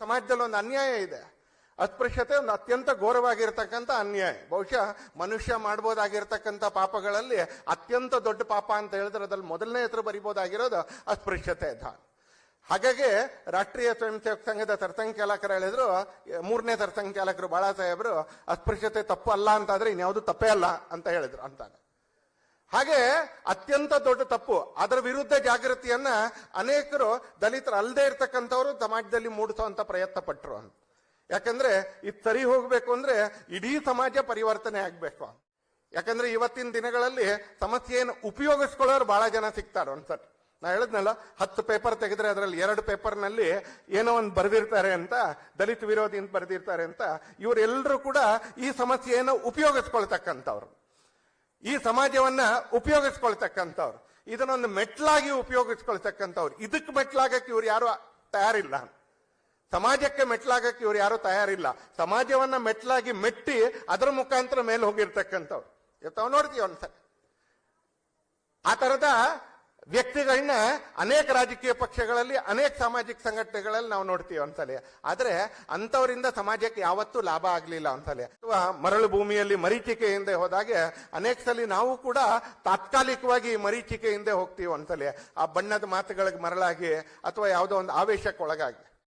ಸಮಾಜದಲ್ಲಿ ಒಂದು ಅನ್ಯಾಯ ಇದೆ. ಅಸ್ಪೃಶ್ಯತೆ ಒಂದು ಅತ್ಯಂತ ಘೋರವಾಗಿರ್ತಕ್ಕಂಥ ಅನ್ಯಾಯ. ಬಹುಶಃ ಮನುಷ್ಯ ಮಾಡ್ಬೋದಾಗಿರ್ತಕ್ಕಂಥ ಪಾಪಗಳಲ್ಲಿ ಅತ್ಯಂತ ದೊಡ್ಡ ಪಾಪ ಅಂತ ಹೇಳಿದ್ರೆ ಅದ್ರಲ್ಲಿ ಮೊದಲನೇ ಹೆಸರು ಬರಿಬೋದಾಗಿರೋದು ಅಸ್ಪೃಶ್ಯತೆ ಧಾನ್ ಹಾಗಾಗಿ ರಾಷ್ಟ್ರೀಯ ಸ್ವಯಂ ಸೇವಕ ಸಂಘದ ತರ್ತಂಚಾಲಕರು ಹೇಳಿದ್ರು, ಮೂರನೇ ತರ್ತಂಚಾಲಕರು ಬಾಳಾ ಸಾಹೇಬರು, ಅಸ್ಪೃಶ್ಯತೆ ತಪ್ಪು ಅಲ್ಲ ಅಂತಾದ್ರೆ ಇನ್ಯಾವುದು ತಪ್ಪೇ ಅಲ್ಲ ಅಂತ ಹೇಳಿದ್ರು ಅಂತಾನೆ. ಹಾಗೆ ಅತ್ಯಂತ ದೊಡ್ಡ ತಪ್ಪು. ಅದರ ವಿರುದ್ಧ ಜಾಗೃತಿಯನ್ನ ಅನೇಕರು ದಲಿತರು ಅಲ್ಲದೆ ಇರ್ತಕ್ಕಂಥವ್ರು ಸಮಾಜದಲ್ಲಿ ಮೂಡಿಸುವಂತ ಪ್ರಯತ್ನ ಪಟ್ಟರು ಅಂತ. ಯಾಕಂದ್ರೆ ಇದು ಸರಿ ಹೋಗ್ಬೇಕು ಅಂದ್ರೆ ಇಡೀ ಸಮಾಜ ಪರಿವರ್ತನೆ ಆಗ್ಬೇಕು ಯಾಕಂದ್ರೆ ಇವತ್ತಿನ ದಿನಗಳಲ್ಲಿ ಸಮಸ್ಯೆಯನ್ನು ಉಪಯೋಗಿಸ್ಕೊಳ್ಳೋರು ಬಹಳ ಜನ ಸಿಗ್ತಾರೆ ಒಂದ್ಸತಿ. ನಾ ಹೇಳಿದ್ನಲ್ಲ, ಹತ್ತು ಪೇಪರ್ ತೆಗೆದ್ರೆ ಅದರಲ್ಲಿ ಎರಡು ಪೇಪರ್ನಲ್ಲಿ ಏನೋ ಒಂದು ಬರೆದಿರ್ತಾರೆ ಅಂತ, ದಲಿತ ವಿರೋಧಿ ಅಂತ ಬರೆದಿರ್ತಾರೆ ಅಂತ ಇವರೆಲ್ಲರೂ ಕೂಡ ಈ ಸಮಸ್ಯೆಯನ್ನು ಉಪಯೋಗಿಸ್ಕೊಳ್ತಕ್ಕಂಥವ್ರು. ಈ ಸಮಾಜವನ್ನ ಉಪಯೋಗಿಸ್ಕೊಳ್ತಕ್ಕಂಥವ್ರು. ಇದನ್ನೊಂದು ಮೆಟ್ಲಾಗಿ ಉಪಯೋಗಿಸ್ಕೊಳ್ತಕ್ಕಂಥವ್ರು. ಇದಕ್ಕೆ ಮೆಟ್ಲಾಗಕ್ಕೆ ಇವ್ರು ಯಾರು ತಯಾರಿಲ್ಲ. ಸಮಾಜಕ್ಕೆ ಮೆಟ್ಲಾಗಕ್ಕೆ ಇವ್ರು ಯಾರು ತಯಾರಿಲ್ಲ. ಸಮಾಜವನ್ನ ಮೆಟ್ಲಾಗಿ ಮೆಟ್ಟಿ ಅದರ ಮುಖಾಂತರ ಮೇಲೆ ಹೋಗಿರ್ತಕ್ಕಂಥವ್ರು. ಇರ್ತಾವ ನೋಡ್ತೀವಿ ಒಂದ್ಸರಿ ಆ ತರದ ವ್ಯಕ್ತಿಗಳನ್ನ ಅನೇಕ ರಾಜಕೀಯ ಪಕ್ಷಗಳಲ್ಲಿ, ಅನೇಕ ಸಾಮಾಜಿಕ ಸಂಘಟನೆಗಳಲ್ಲಿ ನಾವು ನೋಡ್ತೀವಿ ಒಂದ್ಸಲ ಆದ್ರೆ ಅಂತವರಿಂದ ಸಮಾಜಕ್ಕೆ ಯಾವತ್ತೂ ಲಾಭ ಆಗಲಿಲ್ಲ ಒಂದ್ಸಲಿ ಅಥವಾ ಮರಳು ಭೂಮಿಯಲ್ಲಿ ಮರೀಚಿಕೆ ಹಿಂದೆ ಹೋದಾಗೆ ಅನೇಕ ಸಲ ನಾವು ಕೂಡ ತಾತ್ಕಾಲಿಕವಾಗಿ ಮರೀಚಿಕೆ ಹಿಂದೆ ಹೋಗ್ತೀವಿ ಒಂದ್ಸಲ ಆ ಬಣ್ಣದ ಮಾತುಗಳಿಗೆ ಮರಳಾಗಿ ಅಥವಾ ಯಾವುದೋ ಒಂದು ಆವೇಶಕ್ಕೆ ಒಳಗಾಗಿ